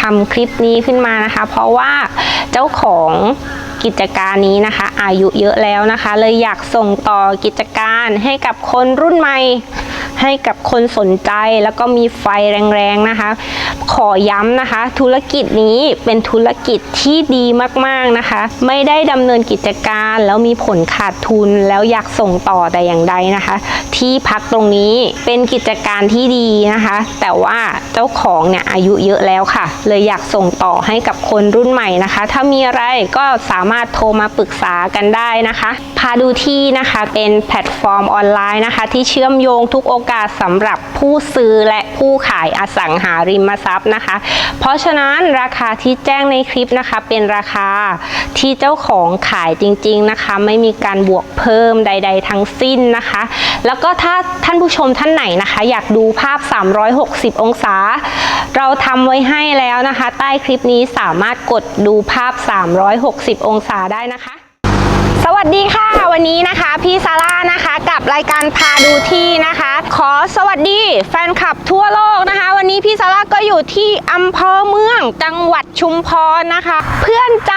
ทำคลิปนี้ขึ้นมานะคะ เพราะว่าเจ้าของ กิจการนี้นะคะ อายุเยอะแล้วนะคะ เลยอยากส่งต่อกิจการให้กับคนรุ่นใหม่ ให้กับคนสนใจแล้วก็มีไฟแรงๆนะคะ ขอย้ำนะคะ ธุรกิจนี้เป็นธุรกิจที่ดีมากๆนะคะ ไม่ได้ดำเนินกิจการแล้วมีผลขาดทุนแล้วอยากส่งต่อแต่อย่างใดนะคะ ที่พักตรงนี้เป็นกิจการที่ดีนะคะ แต่ว่าเจ้าของเนี่ยอายุเยอะแล้วค่ะ เลยอยากส่งต่อให้กับคนรุ่นใหม่นะคะ ถ้ามีอะไรก็สามารถโทรมาปรึกษากันได้นะคะ พาดูที่นะคะเป็นแพลตฟอร์มออนไลน์นะคะ ที่เชื่อมโยงทุกโอกาสสำหรับผู้ซื้อและผู้ขายอสังหาริมทรัพย์นะคะ เพราะฉะนั้นราคาที่แจ้งในคลิปนะคะ เป็นราคาที่เจ้าของขายจริง ๆนะคะ ไม่มีการบวกเพิ่มใด ๆ ทั้งสิ้นนะคะ แล้วก็ถ้าท่านผู้ชมท่านไหนนะคะ อยากดูภาพ 360 องศา เราทำไว้ให้แล้วนะคะ ใต้คลิปนี้สามารถกดดูภาพ 360 องศาได้นะคะ สวัสดีค่ะ วันนี้นะคะพี่ซาร่านะคะกับรายการพาดูที่นะคะ ขอสวัสดีแฟนคลับทั่วโลกนะคะ วันนี้พี่ซาร่าก็อยู่ที่อำเภอเมืองจังหวัดชุมพรนะคะ เพื่อนใจ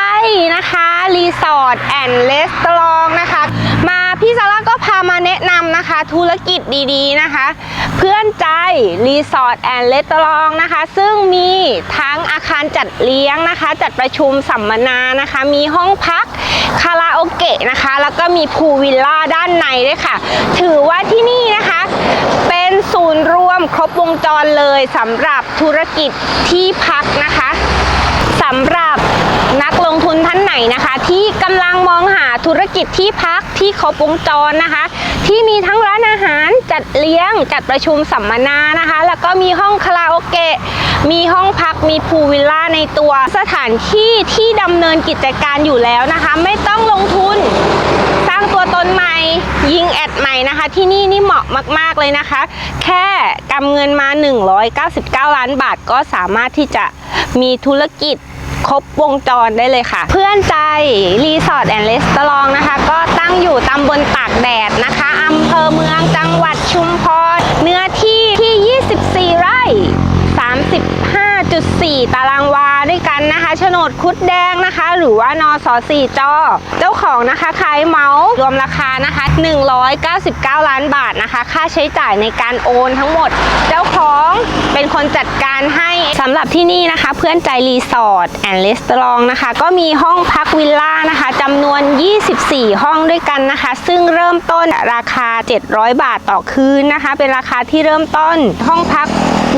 นะคะรีสอร์ทแอนด์เลสตรองนะคะมา พี่ซาร่าก็พามาแนะนำนะคะ ธุรกิจดีๆนะคะ เพื่อนใจรีสอร์ทแอนด์เลสตรองนะคะ ซึ่งมีทั้งอาคารจัดเลี้ยงนะคะ จัดประชุมสัมมนานะคะ มีห้องพักคาราโอเกะนะคะ แล้วก็มีพูลวิลล่าด้านในด้วยค่ะ ถือว่าที่นี่นะคะเป็นศูนย์รวมครบวงจรเลยสำหรับธุรกิจที่พักนะคะสำหรับนักลงทุนท่านไหนนะคะ ที่กำลังมองหาธุรกิจที่พักที่ครบวงจรนะคะ ที่มีทั้งร้านอาหารจัดเลี้ยง จัดประชุมสัมมนานะคะ แล้วก็มีห้องคาราโอเกะมีห้องพักมีพูลวิลล่าในตัวสถานที่ที่ดำเนินกิจการอยู่แล้วนะคะ ไม่ต้องลงทุนสร้างตัวตนใหม่ยิงแอดใหม่นะคะ ที่นี่นี่เหมาะมาก ๆ เลยนะคะ แค่กำเงินมา 199 ล้านบาทก็สามารถที่จะมีธุรกิจ ครบวงจรได้เลยค่ะ เพื่อนใจรีสอร์ทแอนด์เลสตรองนะคะ ก็ตั้งอยู่ตำบลตากแดดนะคะอำเภอเมืองจังหวัดชุมพรเนื้อที่ที่ 24 ไร่ 30 5.4 ตารางวาด้วยกันนะคะโฉนดคุดแดงนะคะ หรือว่านอสอสี่จอเจ้าของนะคะขายเมาส์รวมราคานะคะ 199 ล้านบาทนะคะ ค่าใช้จ่ายในการโอนทั้งหมด เจ้าของเป็นคนจัดการให้สำหรับที่นี่นะคะ เพื่อนใจรีสอร์ทแอนด์เลสตรองนะคะ ก็มีห้องพักวิลล่านะคะจำนวน 24 ห้องด้วยกันนะคะ ซึ่งเริ่มต้นราคา 700 บาทต่อคืนนะคะ เป็นราคาที่เริ่มต้นห้องพัก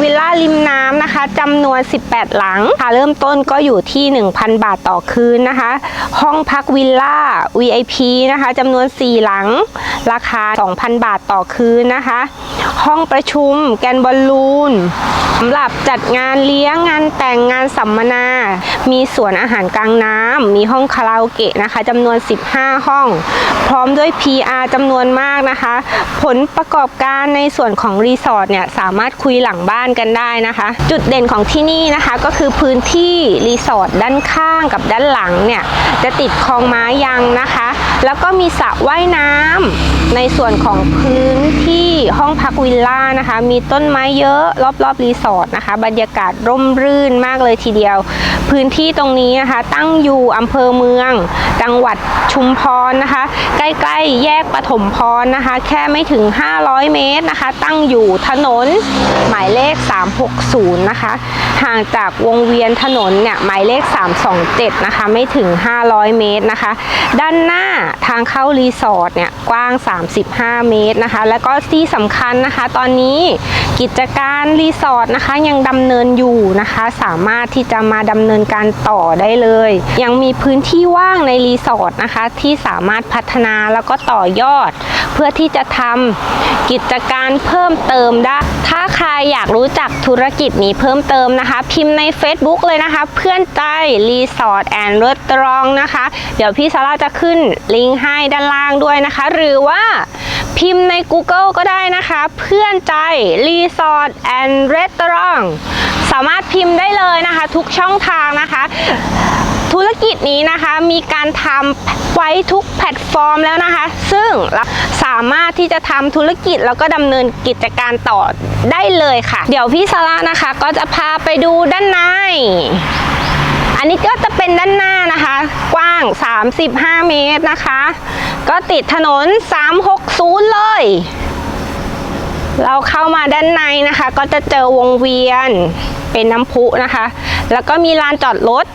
วิลล่าริมน้ำนะคะจำนวน 18 หลังค่ะเริ่มต้นก็อยู่ที่ 1,000 บาทต่อคืนนะคะ ห้องพักวิลล่า VIP นะคะจำนวน 4 หลัง ราคา 2,000 บาทต่อคืนนะคะ ห้องประชุมแกนบอลลูนสำหรับจัดงานเลี้ยงงานแต่งงานสัมมนา มีสวนอาหารกลางน้ำมีห้องคาราโอเกะนะคะจำนวน 15 ห้อง พร้อมด้วย PR จำนวนมากนะคะ ผลประกอบการในส่วนของรีสอร์ทเนี่ยสามารถคุยหลังบ้านกันได้นะคะ จุดเด่นของที่นี่นะคะก็คือพื้นที่รีสอร์ทด้านข้างกับด้านหลังเนี่ยจะติดคลองไม้ยังนะคะ แล้วก็มีสระว่ายน้ำ ในส่วนของพื้นที่ห้องพักวิลล่านะคะ มีต้นไม้เยอะรอบๆรีสอร์ทนะคะ บรรยากาศร่มรื่นมากเลยทีเดียว พื้นที่ตรงนี้นะคะ ตั้งอยู่อำเภอเมือง จังหวัดชุมพรนะคะ ใกล้ๆ แยกปฐมพรนะคะ แค่ไม่ถึง 500 เมตรนะคะ ตั้งอยู่ถนนหมายเลข 360 นะคะ ห่างจากวงเวียนถนนเนี่ยหมายเลข 327 นะคะ ไม่ถึง 500 เมตรนะคะ ด้านหน้าทางเข้ารีสอร์ทเนี่ยกว้าง35 เมตรนะคะ แล้วก็ที่สำคัญนะคะ ตอนนี้กิจการรีสอร์ทนะคะยังดำเนินอยู่นะคะ สามารถที่จะมาดำเนินการต่อได้เลย ยังมีพื้นที่ว่างในรีสอร์ทนะคะ ที่สามารถพัฒนาแล้วก็ต่อยอด เพื่อที่จะทำกิจการเพิ่มเติมได้ ถ้าใครอยากรู้จักธุรกิจนี้เพิ่มเติมนะคะ พิมพ์ใน Facebook เลยนะคะ เพื่อนใจรีสอร์ทแอนด์รตรองนะคะ เดี๋ยวพี่ซาร่าจะขึ้นลิงก์ให้ด้านล่างด้วยนะคะ หรือว่าพิมพ์ใน Google ก็ได้นะคะ เพื่อนใจรีสอร์ทแอนด์รีสตรองสามารถพิมพ์ได้เลยนะคะ ทุกช่องทางนะคะ ธุรกิจนี้นะคะมีการทำไว้ทุกแพลตฟอร์มแล้วนะคะ ซึ่งสามารถที่จะทำธุรกิจแล้วก็ดำเนินกิจการต่อได้เลยค่ะ เดี๋ยวพี่ซาร่านะคะ ก็จะพาไปดูด้านใน นนี้ก็จะเป็นด้านหน้านะคะ กว้าง 35 เมตรนะคะ ก็ติดถนน 360 เลย เราเข้ามาด้านในนะคะ ก็จะเจอวงเวียนเป็นน้ำพุนะคะ แล้วก็มีลานจอดรถ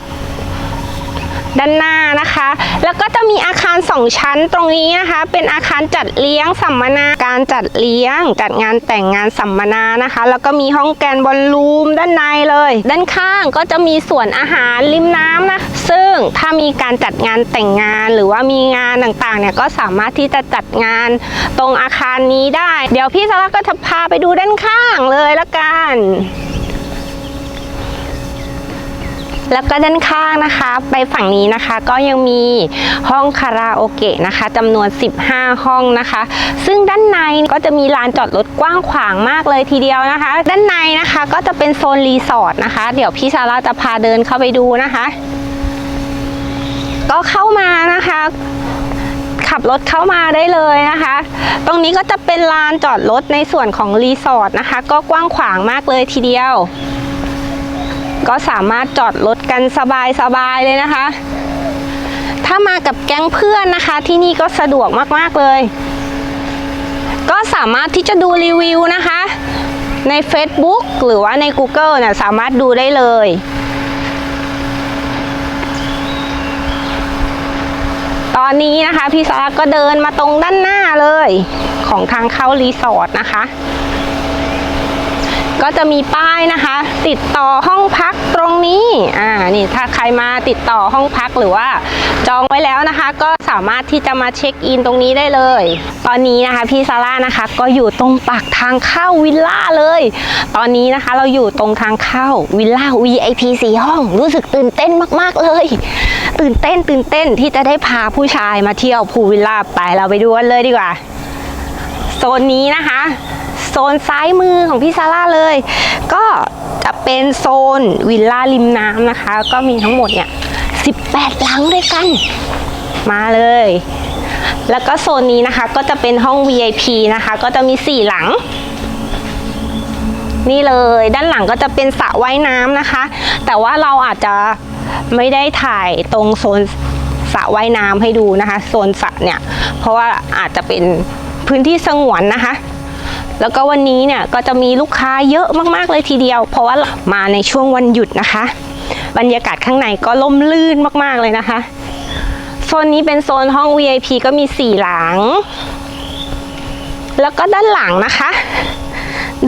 ด้านหน้านะคะ แล้วก็จะมีอาคารสองชั้นตรงนี้นะคะ เป็นอาคารจัดเลี้ยงสัมมนาการจัดเลี้ยง จัดงานแต่งงานสัมมนานะคะ แล้วก็มีห้องแกนบอลลูมด้านในเลย ด้านข้างก็จะมีส่วนอาหารริมน้ำนะซึ่งถ้ามีการจัดงานแต่งงานหรือว่ามีงานต่างๆเนี่ยก็สามารถที่จะจัดงานตรงอาคารนี้ได้ เดี๋ยวพี่ซาร่าก็จะพาไปดูด้านข้างเลยละกัน แล้วก็ด้านข้างนะคะ ไปฝั่งนี้นะคะก็ยังมีห้องคาราโอเกะนะคะจำนวน 15 ห้องนะคะ ซึ่งด้านในก็จะมีลานจอดรถกว้างขวางมากเลยทีเดียวนะคะ ด้านในนะคะก็จะเป็นโซนรีสอร์ทนะคะ เดี๋ยวพี่ซาร่าจะพาเดินเข้าไปดูนะคะ ก็เข้ามานะคะขับรถเข้ามาได้เลยนะคะ ตรงนี้ก็จะเป็นลานจอดรถในส่วนของรีสอร์ทนะคะ ก็กว้างขวางมากเลยทีเดียว ก็สามารถจอดรถกันสบายๆเลยนะคะ ถ้ามากับแก๊งเพื่อนนะคะ ที่นี่ก็สะดวกมากๆเลย ก็สามารถที่จะดูรีวิวนะคะ ใน Facebook หรือว่าใน Google เนี่ยสามารถดูได้เลยตอนนี้นะคะพี่ซาร่าก็เดินมาตรงด้านหน้าเลย ของทางเข้ารีสอร์ทนะคะ ก็จะมีป้ายนะคะ ติดต่อห้องพักตรงนี้อ่านี่ถ้าใครมาติดต่อห้องพักหรือว่าจองไว้แล้วนะคะ ก็สามารถที่จะมาเช็คอินตรงนี้ได้เลย ตอนนี้นะคะพี่ซาร่านะคะ ก็อยู่ตรงปากทางเข้าวิลล่าเลย ตอนนี้นะคะเราอยู่ตรงทางเข้าวิลล่า VIP สี่ห้อง รู้สึกตื่นเต้นมากๆเลย ตื่นเต้นตื่นเต้นที่จะได้พาผู้ชายมาเที่ยวพูวิลล่าไปเราไปดูกันเลยดีกว่าโซนนี้นะคะ นซ้ายมือของพี่ซาร่าเลย ก็จะเป็นโซนวิลล่าริมน้ำนะคะ ก็มีทั้งหมดเนี่ย 18 หลังด้วยกัน มาเลย แล้วก็โซนนี้นะคะก็จะเป็นห้อง VIP นะคะ ก็จะมี 4 หลัง นี่เลยด้านหลังก็จะเป็นสระว่ายน้ำนะคะ แต่ว่าเราอาจจะไม่ได้ถ่ายตรงโซนสระว่ายน้ำให้ดูนะคะ โซนสระเนี่ย เพราะว่าอาจจะเป็นพื้นที่สงวนนะคะ แล้วก็วันนี้เนี่ยก็จะมีลูกค้าเยอะมากๆเลยทีเดียว เพราะว่ามาในช่วงวันหยุดนะคะ บรรยากาศข้างในก็ล่มลื่นมากๆเลยนะคะ โซนนี้เป็นโซนห้อง VIP ก็มี4หลัง แล้วก็ด้านหลังนะคะ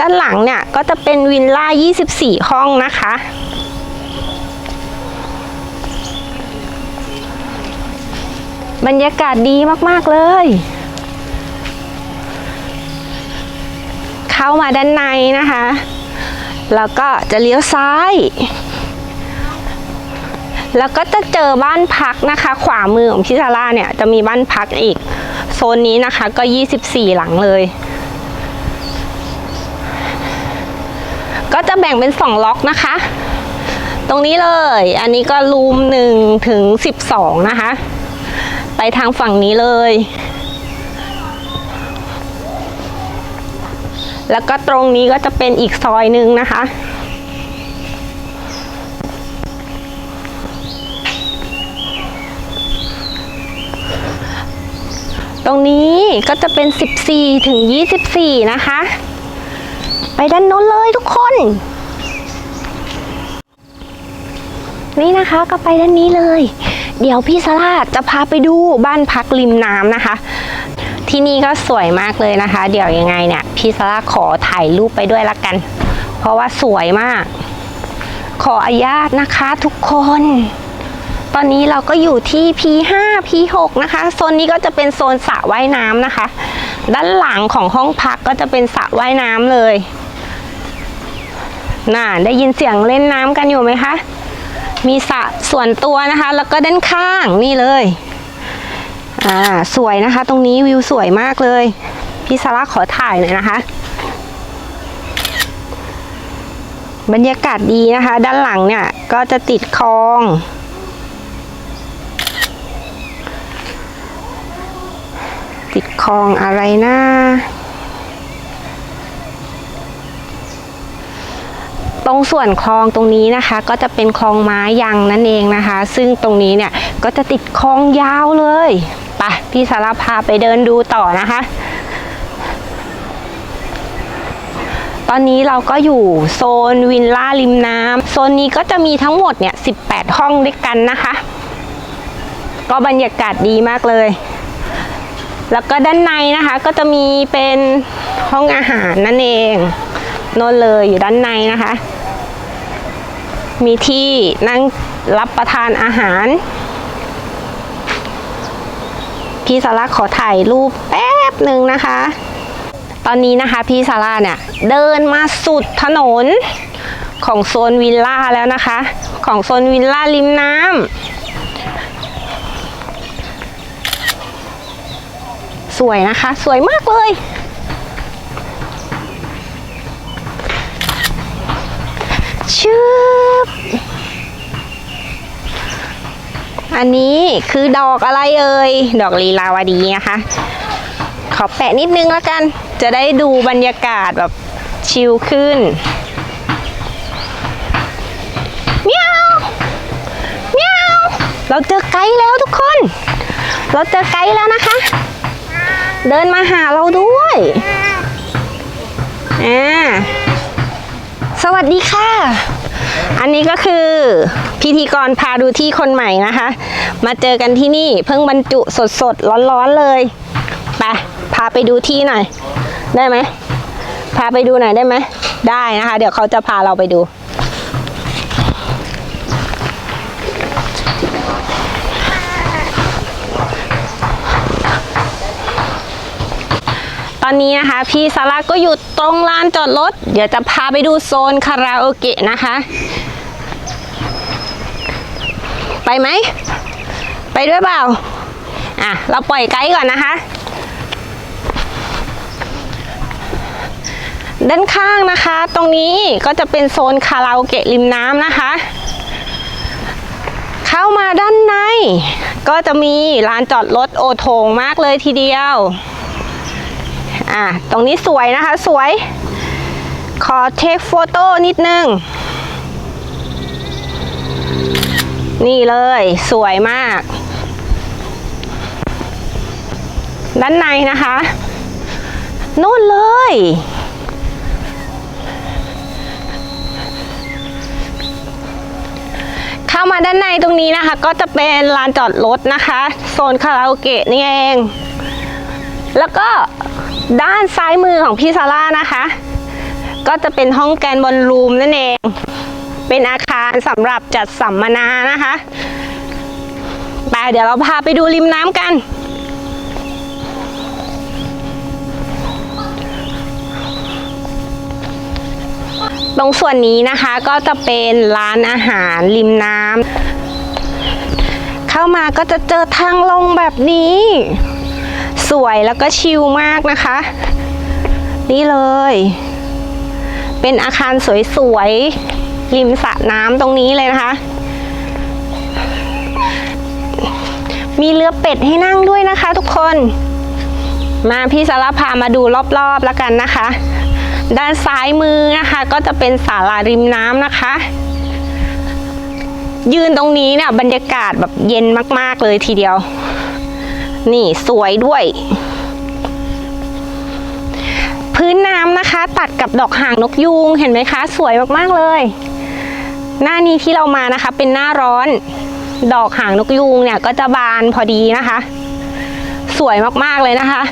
ด้านหลังเนี่ยก็จะเป็นวิลล่า 24 ห้องนะคะบรรยากาศดีมาก ๆ เลย เข้ามาด้านในนะคะ แล้วก็จะเลี้ยวซ้าย แล้วก็จะเจอบ้านพักนะคะ ขวามือของพิซาร่าเนี่ยจะมีบ้านพักอีก โซนนี้นะคะก็ 24 หลังเลย ก็จะแบ่งเป็น 2 ล็อกนะคะ ตรงนี้เลย อันนี้ก็รูม1ถึง12 นะคะ ไปทางฝั่งนี้เลย แล้วก็ตรงนี้ก็จะเป็นอีกซอยหนึ่งนะคะ ตรงนี้ก็จะเป็น 14 ถึง 24 นะคะ ไปด้านโน้นเลยทุกคน นี่นะคะก็ไปด้านนี้เลย เดี๋ยวพี่สลาจะพาไปดูบ้านพักริมน้ำนะคะ ที่นี่ก็สวยมากเลยนะคะ เดี๋ยวยังไงเนี่ยพี่สลาขอถ่ายรูปไปด้วยละกัน เพราะว่าสวยมาก ขออนุญาตนะคะทุกคน ตอนนี้เราก็อยู่ที่ P5 P6 นะคะโซนนี้ก็จะเป็นโซนสระว่ายน้ำนะคะ ด้านหลังของห้องพักก็จะเป็นสระว่ายน้ำเลยน่าได้ยินเสียงเล่นน้ำกันอยู่ไหมคะ มีสระส่วนตัวนะคะ แล้วก็ด้านข้างนี่เลย อ่าสวยนะคะ ตรงนี้วิวสวยมากเลย พี่สาระขอถ่ายหน่อยนะคะ บรรยากาศดีนะคะ ด้านหลังเนี่ยก็จะติดคลอง ติดคลองอะไรนะ้า ตรงส่วนคลองตรงนี้นะคะ ก็จะเป็นคลองไม้ยังนั่นเองนะคะ ซึ่งตรงนี้เนี่ยก็จะติดคลองยาวเลยไปพี่สารพาไปเดินดูต่อนะคะ ตอนนี้เราก็อยู่โซนวินล่าริมน้ำโซนนี้ก็จะมีทั้งหมดเนี่ย18 ห้องด้วยกันนะคะ ก็บรรยากาศดีมากเลย แล้วก็ด้านในนะคะก็จะมีเป็นห้องอาหารนั่นเองน่นเลยอยู่ด้านในนะคะ มีที่นั่งรับประทานอาหาร พี่สาระขอถ่ายรูปแป๊บหนึ่งนะคะ ตอนนี้นะคะพี่ซาร่าเนี่ยเดินมาสุดถนนของโซนวิลล่าแล้วนะคะ ของโซนวิลล่าริมน้ำสวยนะคะ สวยมากเลย ชืบอันนี้คือดอกอะไรเอ่ย ดอกลีลาวดีนะคะ ขอแปะนิดนึงแล้วกัน จะได้ดูบรรยากาศแบบชิลขึ้นเมียวเมียวเราเจอไกด์แล้วทุกคน เราเจอไกด์แล้วนะคะ เดินมาหาเราด้วย อ่า สวัสดีค่ะ อันนี้ก็คือพิธีกรพาดูที่คนใหม่นะคะ มาเจอกันที่นี่เพิ่งบรรจุสดสดร้อนๆเลย ไป พาไปดูที่หน่อย ได้ไหม พาไปดูหน่อยได้ไหม ได้นะคะ เดี๋ยวเขาจะพาเราไปดู ตอนนี้นะคะ พี่ซาร่าก็อยู่ตรงลานจอดรถ เดี๋ยวจะพาไปดูโซนคาราโอเกะนะคะ ไปไหม ไปด้วยเปล่า อะ เราปล่อยไกด์ก่อนนะคะ ด้านข้างนะคะ ตรงนี้ก็จะเป็นโซนคาราโอเกะริมน้ำนะคะ เข้ามาด้านใน ก็จะมีลานจอดรถโอโถงมากเลยทีเดียว อะตรงนี้สวยนะคะสวย ขอเทคโฟโต้นิดนึง นี่เลยสวยมาก ด้านในนะคะนู่นเลย เข้ามาด้านในตรงนี้นะคะ ก็จะเป็นลานจอดรถนะคะ โซนคาราโอเกะนี่เอง แล้วก็ด้านซ้ายมือของพี่ซาร่านะคะ ก็จะเป็นห้องแกนบอลรูมนั่นเอง เป็นอาคารสำหรับจัดสัมมนานะคะไปเดี๋ยวเราพาไปดูริมน้ำกัน ตรงส่วนนี้นะคะก็จะเป็นร้านอาหารริมน้ำเข้ามาก็จะเจอทางลงแบบนี้ สวยแล้วก็ชิลมากนะคะ นี่เลย เป็นอาคารสวยๆ ริมสระน้ำตรงนี้เลยนะคะ มีเรือเป็ดให้นั่งด้วยนะคะทุกคน มาพี่สารพามาดูรอบๆแล้วกันนะคะ ด้านซ้ายมือนะคะ ก็จะเป็นศาลาริมน้ำนะคะยืนตรงนี้เนี่ยบรรยากาศแบบเย็นมาก ๆ เลยทีเดียว นี่สวยด้วย พื้นน้ำนะคะ ตัดกับดอกหางนกยูงเห็นไหมคะ สวยมากๆเลย หน้านี้ที่เรามานะคะ เป็นหน้าร้อน ดอกหางนกยูงเนี่ยก็จะบานพอดีนะคะ สวยมากๆเลยนะคะ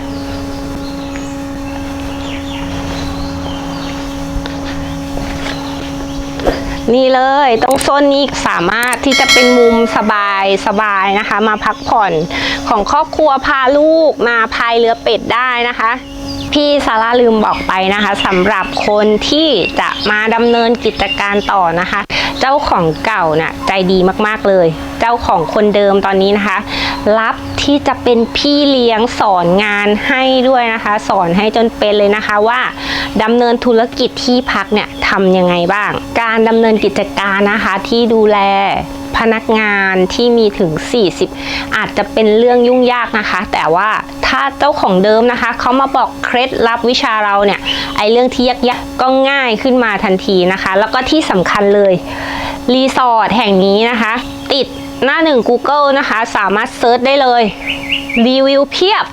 นี่เลยตรงโซนนี้สามารถที่จะเป็นมุมสบายสบายนะคะ มาพักผ่อนของครอบครัวพาลูกมาพายเรือเป็ดได้นะคะ พี่ซาร่าลืมบอกไปนะคะสำหรับคนที่จะมาดำเนินกิจการต่อนะคะ เจ้าของเก่าน่ะใจดีมากๆเลย เจ้าของคนเดิมตอนนี้นะคะ รับทีที่จะเป็นพี่เลี้ยงสอนงานให้ด้วยนะคะ สอนให้จนเป็นเลยนะคะว่าดำเนินธุรกิจที่พักเนี่ยทำยังไงบ้าง การดำเนินกิจการนะคะที่ดูแลพนักงานที่มีถึง 40 อาจจะเป็นเรื่องยุ่งยากนะคะ แต่ว่า ถ้าเจ้าของเดิมนะคะเขามาบอกเคล็ดลับวิชาเราเนี่ยไอเรื่องที่ยากๆก็ง่ายขึ้นมาทันทีนะคะ แล้วก็ที่สำคัญเลยรีสอร์ทแห่งนี้นะคะ ติดหน้าหนึ่ง Google นะคะ สามารถเซิร์ชได้เลย รีวิวเพียบ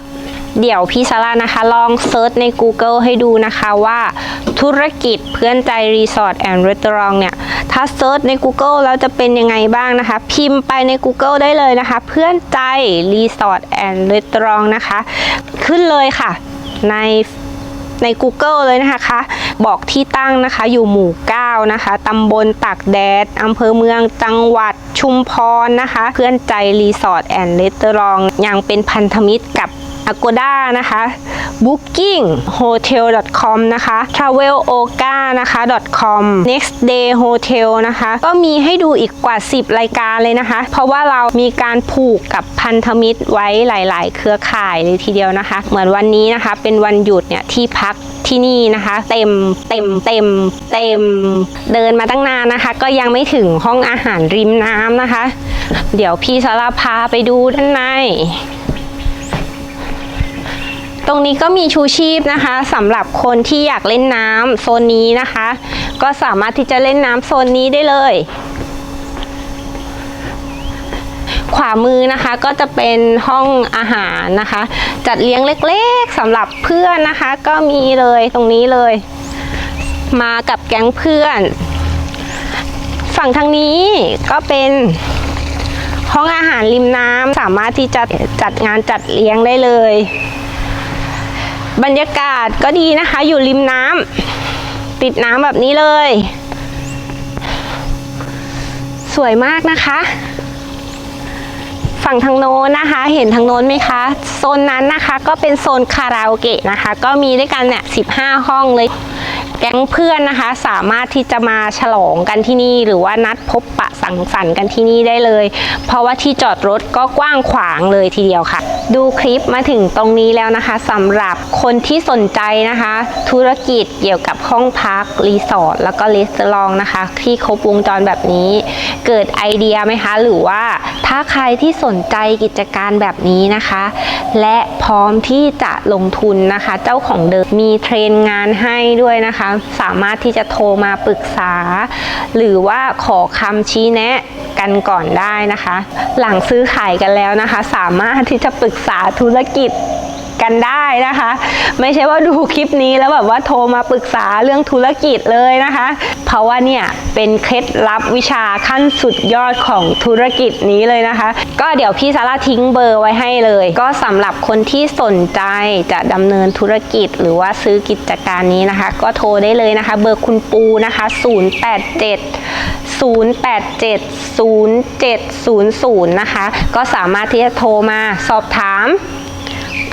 เดี๋ยวพี่ซาร่านะคะ ลองเซิร์ชใน Google ให้ดูนะคะว่าธุรกิจเพื่อนใจรีสอร์ทแอนด์รีสอร์ทเนี่ย ถ้าเซิร์ชใน Google แล้วจะเป็นยังไงบ้างนะคะ พิมพ์ไปใน Google ได้เลยนะคะ เพื่อนใจรีสอร์ทแอนด์รีสอร์ทนะคะ ขึ้นเลยค่ะในใน Google เลยนะคะคะบอกที่ตั้งนะคะ อยู่หมู่ 9 นะคะ ตำบลตากแดด อำเภอเมือง จังหวัดชุมพรนะคะ เพื่อนใจรีสอร์ทแอนด์รีสอร์ทยังเป็นพันธมิตรกับ Agoda นะคะ Booking Hotel.com นะคะ Traveloka นะคะ .com Next Day Hotel นะคะ ก็มีให้ดูอีกกว่า 10 รายการเลยนะคะ เพราะว่าเรามีการผูกกับพันธมิตรไว้หลาย ๆ เครือข่ายเลยทีเดียวนะคะ เหมือนวันนี้นะคะ เป็นวันหยุดเนี่ยที่พักที่นี่นะคะ เต็มเต็มเต็มเต็มเดินมาตั้งนานนะคะ ก็ยังไม่ถึงห้องอาหารริมน้ำนะคะ เดี๋ยวพี่สาราพาไปดูด้านใน ตรงนี้ก็มีชูชีพนะคะสำหรับคนที่อยากเล่นน้ำโซนนี้นะคะ ก็สามารถที่จะเล่นน้ำโซนนี้ได้เลย ขวามือนะคะก็จะเป็นห้องอาหารนะคะ จัดเลี้ยงเล็กๆสำหรับเพื่อนนะคะ ก็มีเลยตรงนี้เลย มากับแก๊งเพื่อน ฝั่งทางนี้ก็เป็นห้องอาหารริมน้ำสามารถที่จะจัดงานจัดเลี้ยงได้เลย บรรยากาศก็ดีนะคะ อยู่ริมน้ำติดน้ำแบบนี้เลย สวยมากนะคะ ฝั่งทางโน้นนะคะ เห็นทางโน้นไหมคะ โซนนั้นนะคะ ก็เป็นโซนคาราโอเกะนะคะ ก็มีด้วยกันเนี่ยสิบห้าห้องเลย แก๊งเพื่อนนะคะ สามารถที่จะมาฉลองกันที่นี่ หรือว่านัดพบปะสังสรรค์กันที่นี่ได้เลย เพราะว่าที่จอดรถก็กว้างขวางเลยทีเดียวค่ะ ดูคลิปมาถึงตรงนี้แล้วนะคะสำหรับคนที่สนใจนะคะ ธุรกิจเกี่ยวกับห้องพักรีสอร์ทแล้วก็รีสอร์ทนะคะ ที่ครบวงจรแบบนี้ เกิดไอเดียไหมคะ หรือว่าถ้าใครที่สนใจกิจการแบบนี้นะคะ และพร้อมที่จะลงทุนนะคะ เจ้าของเดิมมีเทรนงานให้ด้วยนะคะสามารถที่จะโทรมาปรึกษา หรือว่าขอคำชี้แนะกันก่อนได้นะคะ หลังซื้อขายกันแล้วนะคะ สามารถที่จะปรึกษาธุรกิจ กันได้นะคะ ไม่ใช่ว่าดูคลิปนี้แล้วแบบว่าโทรมาปรึกษาเรื่องธุรกิจเลยนะคะ เพราะว่าเนี่ยเป็นเคล็ดลับวิชาขั้นสุดยอดของธุรกิจนี้เลยนะคะ ก็เดี๋ยวพี่ซาร่าทิ้งเบอร์ไว้ให้เลย ก็สำหรับคนที่สนใจจะดำเนินธุรกิจ หรือว่าซื้อกิจการนี้นะคะ ก็โทรได้เลยนะคะ เบอร์คุณปูนะคะ 087 087 0700 นะคะ ก็สามารถที่จะโทรมาสอบถาม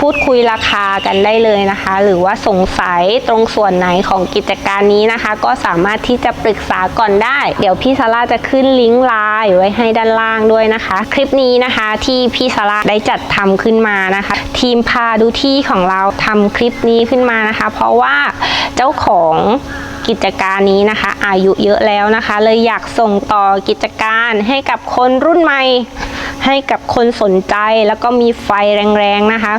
พูดคุยราคากันได้เลยนะคะ หรือว่าสงสัยตรงส่วนไหนของกิจการนี้นะคะ ก็สามารถที่จะปรึกษาก่อนได้ เดี๋ยวพี่ซาร่าจะขึ้นลิงก์ไลน์ไว้ให้ด้านล่างด้วยนะคะ คลิปนี้นะคะที่พี่ซาร่าได้จัดทำขึ้นมานะคะ ทีมพาดูที่ของเราทำคลิปนี้ขึ้นมานะคะ เพราะว่าเจ้าของ กิจการนี้นะคะ อายุเยอะแล้วนะคะ เลยอยากส่งต่อกิจการให้กับคนรุ่นใหม่ ให้กับคนสนใจแล้วก็มีไฟแรงๆนะคะ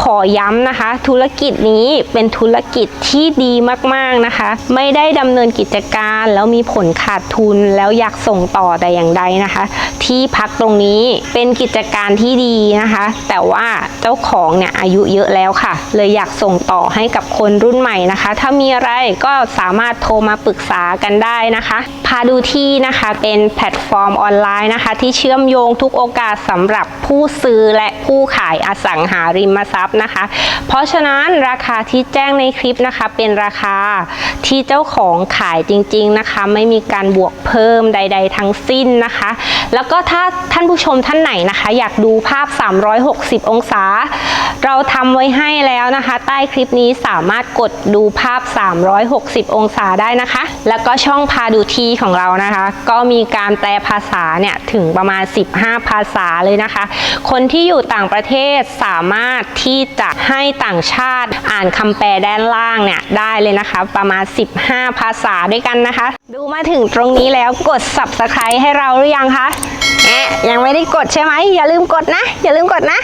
ขอย้ำนะคะ ธุรกิจนี้เป็นธุรกิจที่ดีมากๆนะคะ ไม่ได้ดำเนินกิจการแล้วมีผลขาดทุนแล้วอยากส่งต่อแต่อย่างใดนะคะ ที่พักตรงนี้เป็นกิจการที่ดีนะคะ แต่ว่าเจ้าของเนี่ยอายุเยอะแล้วค่ะ เลยอยากส่งต่อให้กับคนรุ่นใหม่นะคะ ถ้ามีอะไรก็สามารถโทรมาปรึกษากันได้นะคะ พาดูที่นะคะเป็นแพลตฟอร์มออนไลน์นะคะ ที่เชื่อมโยงทุกโอกาสสำหรับผู้ซื้อและผู้ขายอสังหาริมทรัพย์นะคะ เพราะฉะนั้นราคาที่แจ้งในคลิปนะคะ เป็นราคาที่เจ้าของขายจริง ๆนะคะ ไม่มีการบวกเพิ่มใด ๆ ทั้งสิ้นนะคะ แล้วก็ถ้าท่านผู้ชมท่านไหนนะคะ อยากดูภาพ 360 องศา เราทำไว้ให้แล้วนะคะ ใต้คลิปนี้สามารถกดดูภาพ 360 องศาได้นะคะ แล้วก็ช่องพาดูทีของเรานะคะ ก็มีการแปลภาษาเนี่ยถึงประมาณ 15 ภาษาเลยนะคะ คนที่อยู่ต่างประเทศสามารถที่จะให้ต่างชาติอ่านคำแปลด้านล่างเนี่ยได้เลยนะคะ ประมาณ 15 ภาษาด้วยกันนะคะ ดูมาถึงตรงนี้แล้วกด subscribe ให้เราหรือยังคะะยังไม่ได้กดใช่ไหมอย่าลืมกดนะ อย่าลืมกดนะ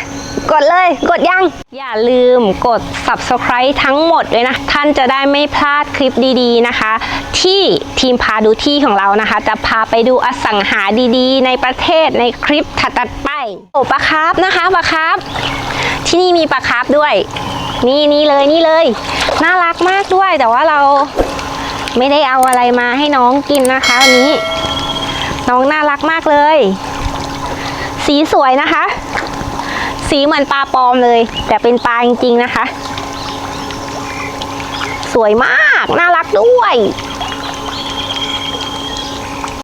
กดเลยกดยัง อย่าลืมกด subscribe ทั้งหมดเลยนะ ท่านจะได้ไม่พลาดคลิปดีๆนะคะ ที่ทีมพาดูที่ของเรานะคะ จะพาไปดูอสังหาดีๆ ในประเทศในคลิปถัดๆไปโอ้ปลาคาร์ฟนะคะปลาคาร์ฟที่นี่มีปลาคาร์ฟด้วย นี่นี่เลยนี่เลย น่ารักมากด้วยแต่ว่าเราไม่ได้เอาอะไรมาให้น้องกินนะคะวันนี้ น้องน่ารักมากเลย สีสวยนะคะ สีเหมือนปลาปลอมเลย แต่เป็นปลาจริงๆนะคะ สวยมาก น่ารักด้วย